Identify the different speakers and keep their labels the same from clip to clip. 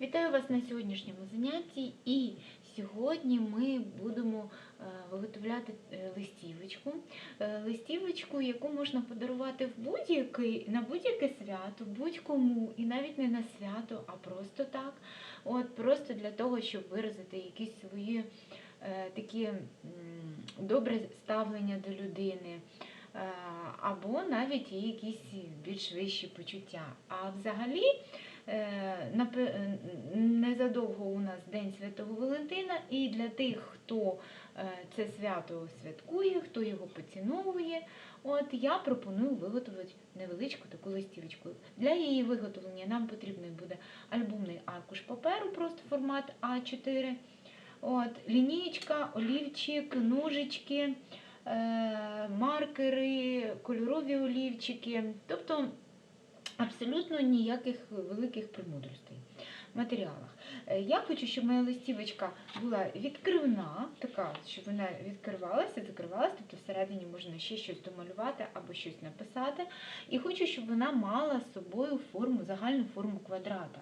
Speaker 1: Вітаю вас на сьогоднішньому занятті. І сьогодні ми будемо е, виготовляти е, листівочку. Е, Листівочку, яку можна подарувати в будь-який, на будь-яке свято, будь-кому, і навіть не на свято, а просто так. От просто для того, щоб виразити якісь свої такі добре ставлення до людини. Або навіть якісь більш вищі почуття. А взагалі Незадовго у нас День Святого Валентина, і для тих, хто е, це свято святкує, хто його поціновує, от я пропоную виготовити невеличку таку листівочку. Для її виготовлення нам потрібний буде альбомний аркуш паперу, просто формат А4, от, лінійка, олівчик, ножички, е, маркери, кольорові олівчики. Тобто абсолютно ніяких великих премудростей в матеріалах. Е, Я хочу, щоб моя листівочка була відкривна, така, щоб вона відкривалася, закривалася, тобто всередині можна ще щось домалювати або щось написати. І хочу, щоб вона мала з собою форму, загальну форму квадрата.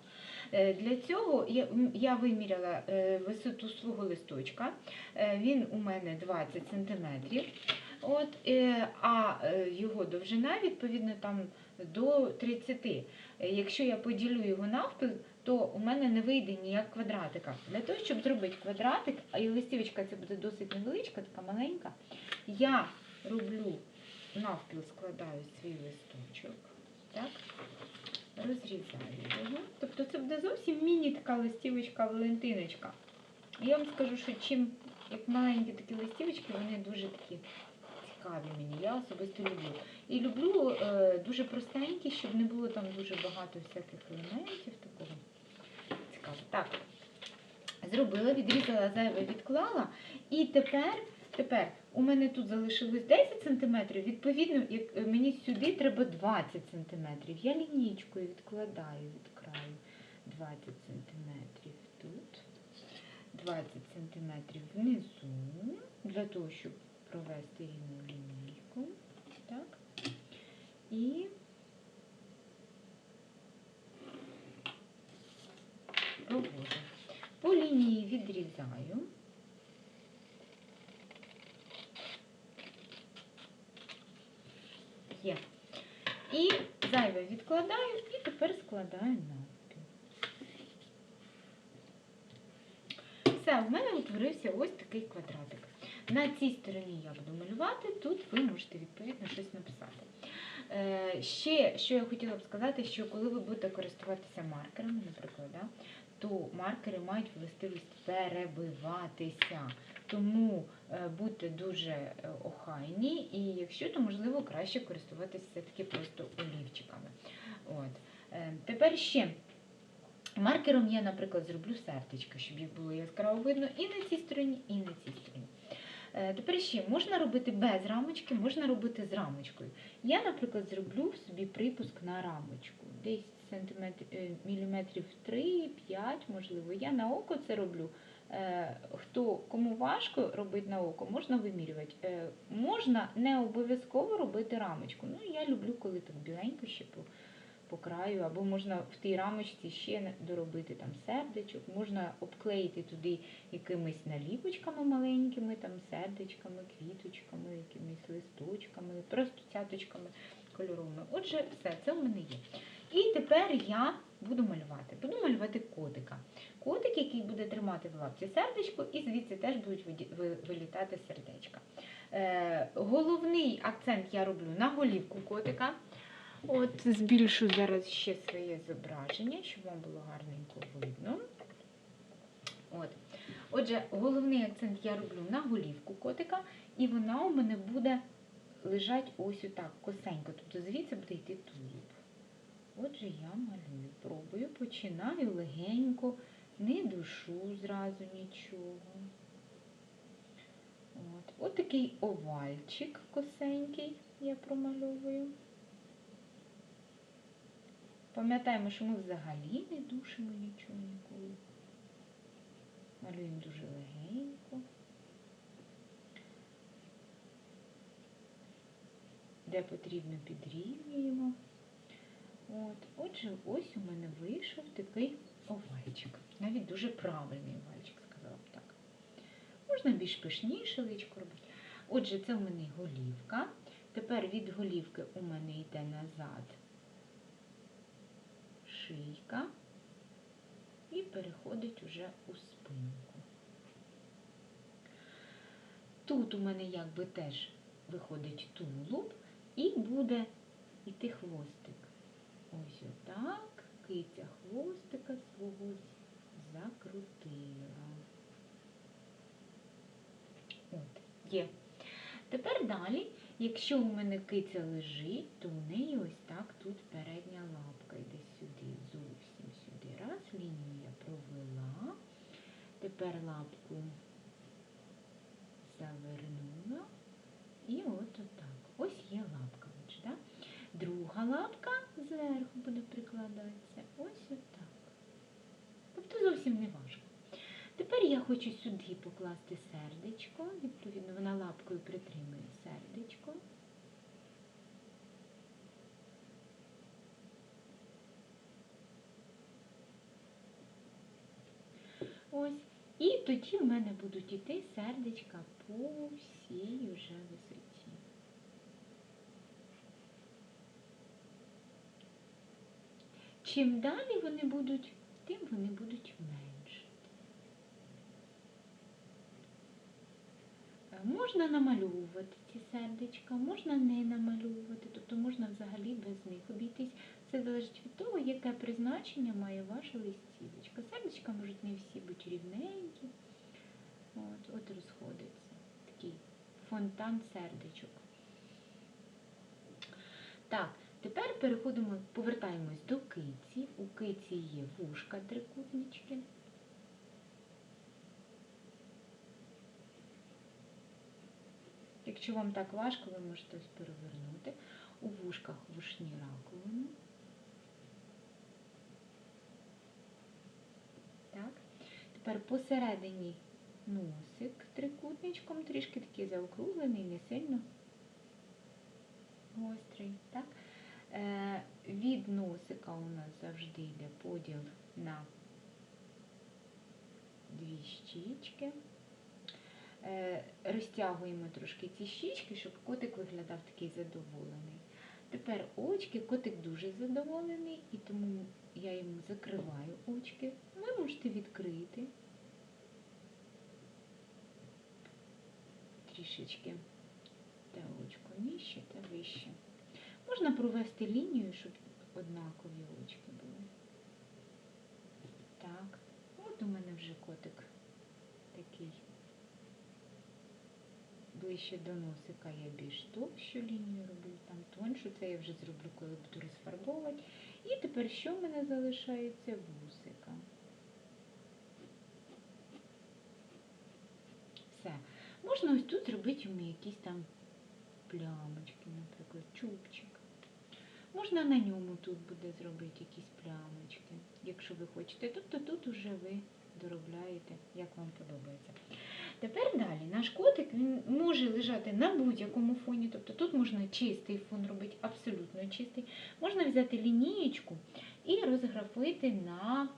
Speaker 1: Е, Для цього я, виміряла е, висоту свого листочка. Він у мене 20 см. А його довжина, відповідно, там до 30. Е, Якщо я поділю його навпіл, то у мене не вийде ніяк квадратика. Для того, щоб зробити квадратик, а і листівочка це буде досить невеличка, така маленька, я роблю навпіл, складаю свій листочок. Так? Розрізаю його. Тобто це буде зовсім міні така листівочка Валентиночка. Я вам скажу, що чим як маленькі такі листівочки, вони дуже такі цікаві мені. Я особисто люблю. І люблю е, дуже простенькі, щоб не було там дуже багато всяких елементів такого. Цікаво. Так, зробила, відрізала зайве, відклала. І тепер, тепер у мене тут залишилось 10 см, відповідно, як е, мені сюди треба 20 см. Я лінійкою відкладаю від краю 20 см тут, 20 см внизу, для того, щоб провести рівну лінійку. Так. І проводжу. По лінії відрізаю. Є. І зайве відкладаю і тепер складаю навпіл. Все, в мене утворився ось такий квадратик. На цій стороні я буду малювати, тут ви можете відповідно щось написати. Е, ще, що я хотіла б сказати, що коли ви будете користуватися маркерами, наприклад, да, то маркери мають властивість перебиватися. Тому е, будьте дуже е, охайні, і якщо, то можливо краще користуватися все-таки просто олівчиками. От. Тепер ще. Маркером я, наприклад, зроблю сердечко, щоб їх було яскраво видно і на цій стороні, і на цій стороні. Е, Тепер ще можна робити без рамочки, можна робити з рамочкою. Я, наприклад, зроблю собі припуск на рамочку. Десь е, міліметрів 3-5, можливо. Я на око це роблю. Е, Хто кому важко робити на око, можна вимірювати. Можна не обов'язково робити рамочку. Ну, я люблю, коли так біленько ще по, краю, або можна в тій рамочці ще доробити там сердечок, можна обклеїти туди якимись наліпочками маленькими, там сердечками, квіточками, якимись листочками, просто цяточками кольоровими. Отже, все, це в мене є. І тепер я буду малювати. Буду малювати котика. Котик, який буде тримати в лапці сердечко, і звідси теж будуть вилітати сердечка. Е, головний акцент я роблю на голівку котика. От, збільшу зараз ще своє зображення, щоб вам було гарненько видно. От. Отже, головний акцент я роблю на голівку котика, і вона у мене буде лежати ось отак, косенько. Тобто звідси буде йти тулуб. Отже, я малюю, пробую, починаю легенько, не душу зразу нічого. От. От такий овальчик косенький я промальовую. Пам'ятаємо, що ми взагалі не душимо нічого ніколи. Малюємо дуже легенько. Де потрібно підрівнюємо. От. Отже, ось у мене вийшов такий овальчик. Навіть дуже правильний овальчик, сказала б так. Можна більш пишніше личко робити. Отже, це у мене голівка. Тепер від голівки у мене йде назад шийка і переходить уже у спинку. Тут у мене якби теж виходить тулуб і буде йти хвостик. Ось отак киця хвостика свого закрутила. От, є. Тепер далі, якщо у мене киця лежить, то у неї ось так тут передня зовсім Лінію я провела. Тепер лапку завернула. І от отак. Ось є лапка. Да? Друга лапка зверху буде прикладатися. Ось отак. Тобто зовсім не важко. Тепер я хочу сюди покласти сердечко. Відповідно, вона лапкою притримує сердечко. Ось. І тоді в мене будуть іти сердечка по всій вже висоті. Чим далі вони будуть, тим вони будуть менше. Е, Можна намальовувати ці сердечка, можна не намальовувати, тобто можна взагалі без них обійтись. Це залежить від того, яке призначення має ваша листівочка. Сердечка можуть не всі бути рівненькі. От, от розходиться. Такий фонтан сердечок. Так, тепер переходимо, повертаємось до киці. У киці є вушка трикутнички. Якщо вам так важко, ви можете ось перевернути. У вушках вушні раковини. Так. Тепер посередині носик трикутничком, трішки такий заокруглений, не сильно гострий. Так? Е, від носика у нас завжди йде поділ на дві щічки. Е, розтягуємо трошки ці щічки, щоб котик виглядав такий задоволений. Тепер очки, котик дуже задоволений, і тому я йому закриваю очки. Можете відкрити трішечки те очко нижче та вище. Можна провести лінію, щоб однакові очки були. Так, от у мене вже котик такий. Ближче до носика я більш товщу лінію роблю, там тоншу, це я вже зроблю, коли буду розфарбовувати. І тепер що в мене залишається вусика. Все. Можна ось тут зробити йому якісь там плямочки, наприклад, чубчик. Можна на ньому тут буде зробити якісь плямочки, якщо ви хочете. Тобто тут уже ви доробляєте, як вам подобається. Тепер далі наш котик він може лежати на будь-якому фоні, тобто тут можна чистий фон робити, абсолютно чистий. Можна взяти лінієчку і розграфити на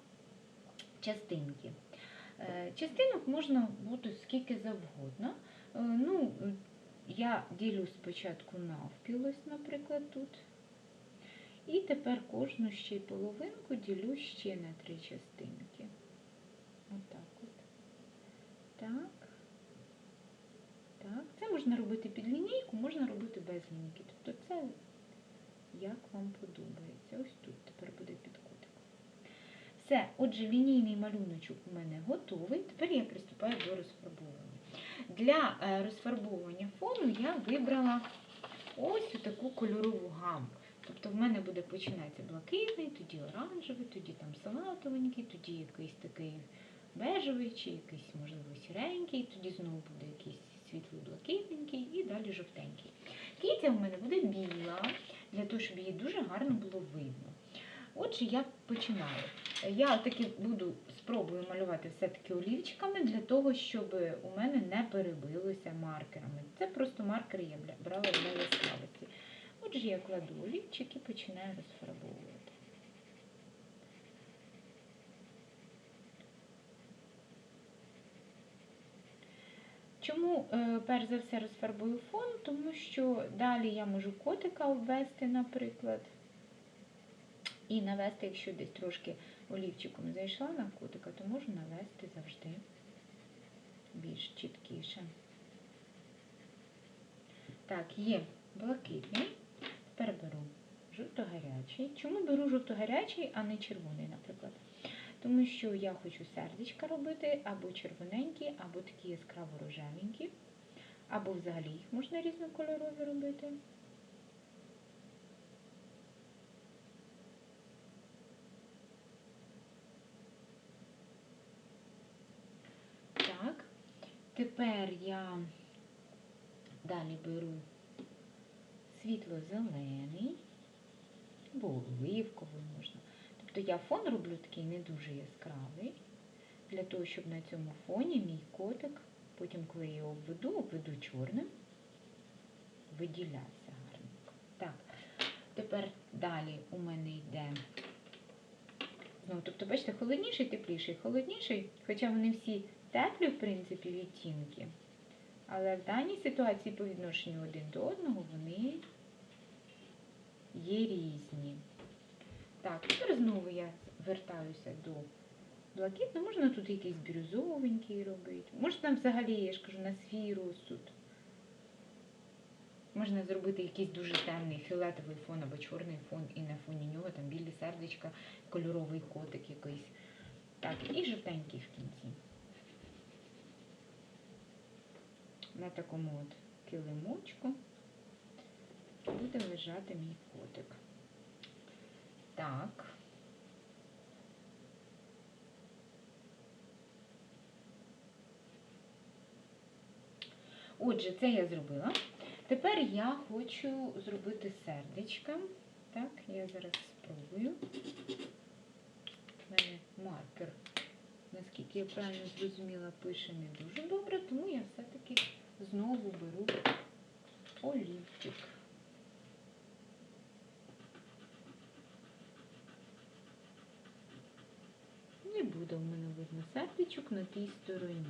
Speaker 1: частинки. Е, Частинок можна бути скільки завгодно. Е, Ну, я ділю спочатку навпіл, ось, наприклад, тут. І тепер кожну ще й половинку ділю ще на три частинки. Отак от. Так. Так. Це можна робити під лінійку, можна робити без лінійки. Тобто це як вам подобається. Ось тут тепер буде під. Все, отже, лінійний малюночок у мене готовий. Тепер я приступаю до розфарбовування. Для е, розфарбовування фону я вибрала ось таку кольорову гаму. Тобто в мене буде починатися блакитний, тоді оранжевий, тоді там салатовенький, тоді якийсь такий бежевий чи якийсь, можливо, сіренький, тоді знову буде якийсь світлий блакитненький і далі жовтенький. Кітя в мене буде біла, для того, щоб її дуже гарно було видно. Отже, я починаю. Я таки буду спробую малювати все-таки олівчиками для того, щоб у мене не перебилося маркерами. Це просто маркер я брала для яскравості. Отже, я кладу олівчик і починаю розфарбовувати. Чому, е, перш за все, розфарбую фон, тому що далі я можу котика ввести, наприклад. І навести, якщо десь трошки олівчиком зайшла на котика, то можу навести завжди більш чіткіше. Так, є блакитний. Тепер беру жовто-гарячий. Чому беру жовто-гарячий, а не червоний, наприклад? Тому що я хочу сердечка робити або червоненькі, або такі яскраво рожевенькі, або взагалі їх можна різнокольорові робити. Так, тепер я далі беру світло-зелений, або оливковий можна. Тобто я фон роблю такий не дуже яскравий, для того, щоб на цьому фоні мій котик, потім, коли я його обведу, обведу чорним, виділявся гарненько. Так, тепер далі у мене йде. Ну, тобто, бачите, холодніший, тепліший, холодніший, хоча вони всі теплі, в принципі, відтінки. Але в даній ситуації по відношенню один до одного вони є різні. Так, тепер знову я вертаюся до блакитного. Можна тут якийсь бірюзовенький робити. Можна взагалі, я ж кажу, на свій розсуд. Можна зробити якийсь дуже темний фіолетовий фон або чорний фон, і на фоні нього там білі сердечка, кольоровий котик якийсь. Так, і жовтенький в кінці. На такому от килимочку буде лежати мій котик. Так. Отже, це я зробила. Тепер я хочу зробити сердечка. Так, я зараз спробую. У мене маркер, наскільки я правильно зрозуміла, пише не дуже добре, тому я все-таки знову беру олівчик. Не буде в мене видно сердечок на тій стороні.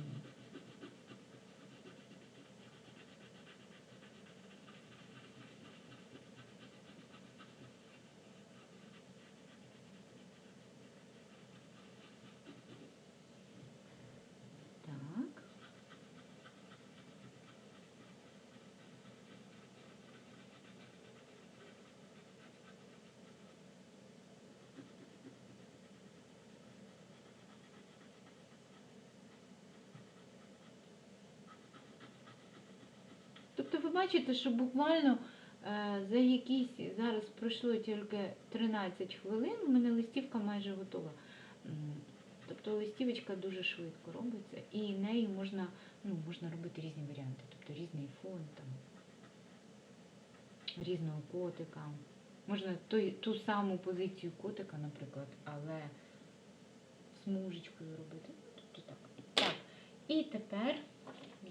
Speaker 1: Бачите, що буквально е, за якісь зараз пройшло тільки 13 хвилин, у мене листівка майже готова. Тобто листівочка дуже швидко робиться, і нею можна, ну, можна робити різні варіанти, тобто різний фон, там, різного котика. Можна той, ту саму позицію котика, наприклад, але смужечкою робити. Тобто так. Так. І тепер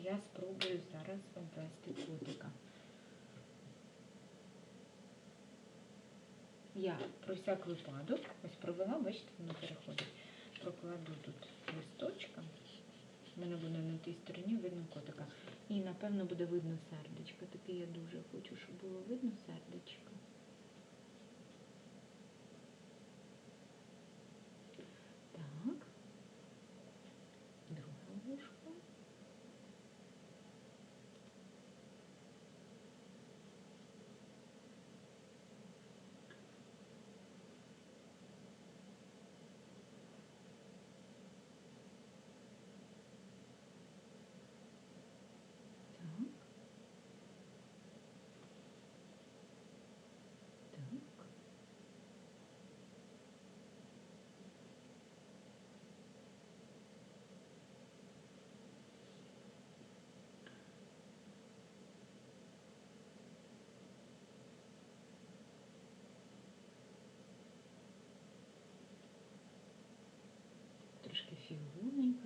Speaker 1: я спробую зараз обвести котика. Я про всяк випадок, ось провела, бачите, воно переходить. Прокладу тут листочком. У мене буде на тій стороні видно котика. І напевно буде видно сердечко. Таке я дуже хочу, щоб було видно сердечко.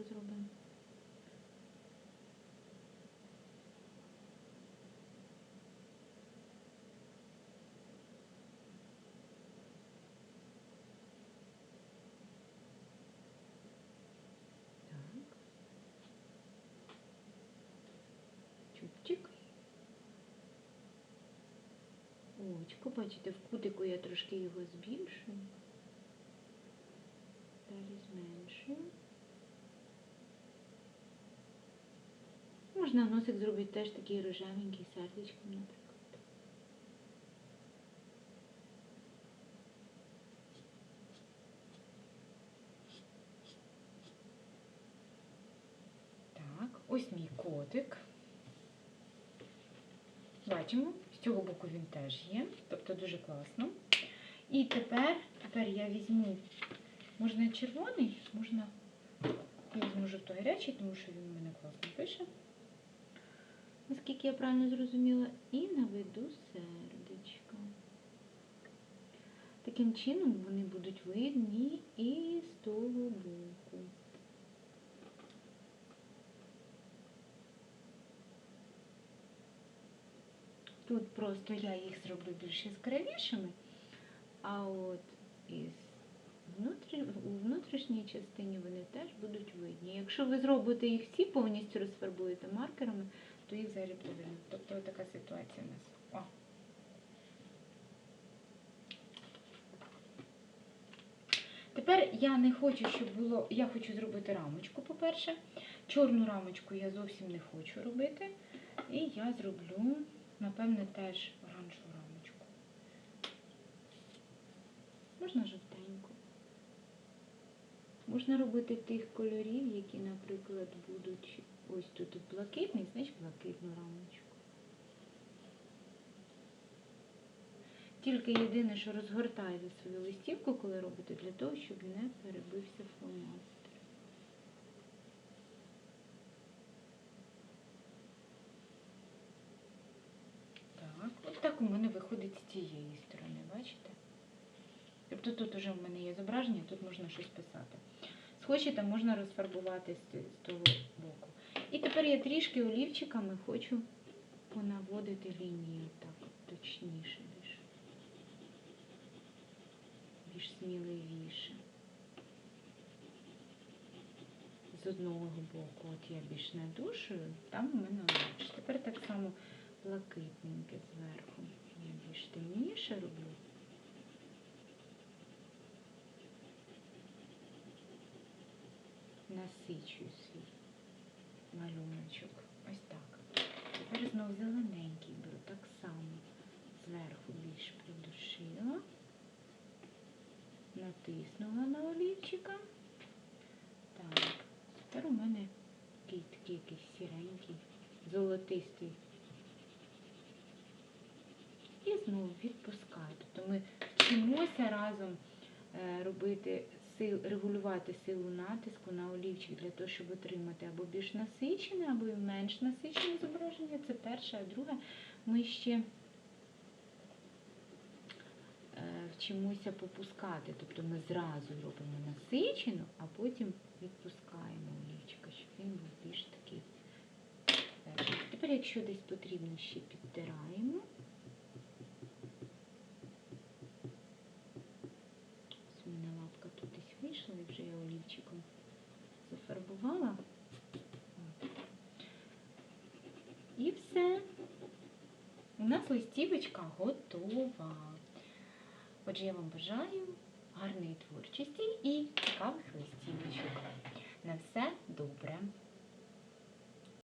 Speaker 1: зробимо, роби. Чубчик. Очко, бачите, в кутику я трошки його збільшую. Можна носик зробити теж такий рожевенький сердечком, наприклад. Так, ось мій котик. Бачимо, з цього боку він теж є, тобто дуже класно. І тепер, тепер я візьму, можна червоний, можна, я візьму жовто-гарячий, тому що він у мене класно пише. Наскільки я правильно зрозуміла, і наведу сердечко. Таким чином вони будуть видні і з того боку. Тут просто я їх зроблю більш яскравішими, а от із у внутрішній частині вони теж будуть видні. Якщо ви зробите їх всі повністю розфарбуєте маркерами, то їх взагалі буде. Тобто така ситуація у нас. О. Тепер я не хочу, щоб було. Я хочу зробити рамочку, по-перше. Чорну рамочку я зовсім не хочу робити. І я зроблю, напевне, теж оранжеву рамочку. Можна жовтеньку. Можна робити тих кольорів, які, наприклад, будуть ось тут блакитний, значить блакитну рамочку. Тільки єдине, що розгортайте свою листівку, коли робите, для того, щоб не перебився фломастер. Так, ось так у мене виходить з цієї сторони, бачите? Тобто тут вже в мене є зображення, тут можна щось писати. Схочете, можна розфарбувати з того боку. І тепер я трішки олівчиками хочу понаводити лінію так точніше більш. Більш сміливіше. З одного боку, от я більш надушую, там у мене легше. Тепер так само блакитненьке зверху. Я більш темніше роблю. Насичую свій малюночок. Ось так. Тепер знов зелененький беру, так само зверху більш придушила, натиснула на олівчика. Так, тепер у мене такий такий якийсь сіренький, золотистий. І знову відпускаю. Тобто ми вчимося разом е, робити сил, регулювати силу натиску на олівчик для того, щоб отримати або більш насичене, або менш насичене зображення. Це перше, а друге, ми ще е, вчимося попускати. Тобто ми зразу робимо насичену, а потім відпускаємо олівчика, щоб він був більш такий. Тепер, якщо десь потрібно, ще підтираємо. Ось у мене лапка тут десь вийшла, і вже я олівчиком зафарбувала. От. І все. У нас готова. Отже, я вам бажаю гарної творчості і цікавих листівочок. На все добре.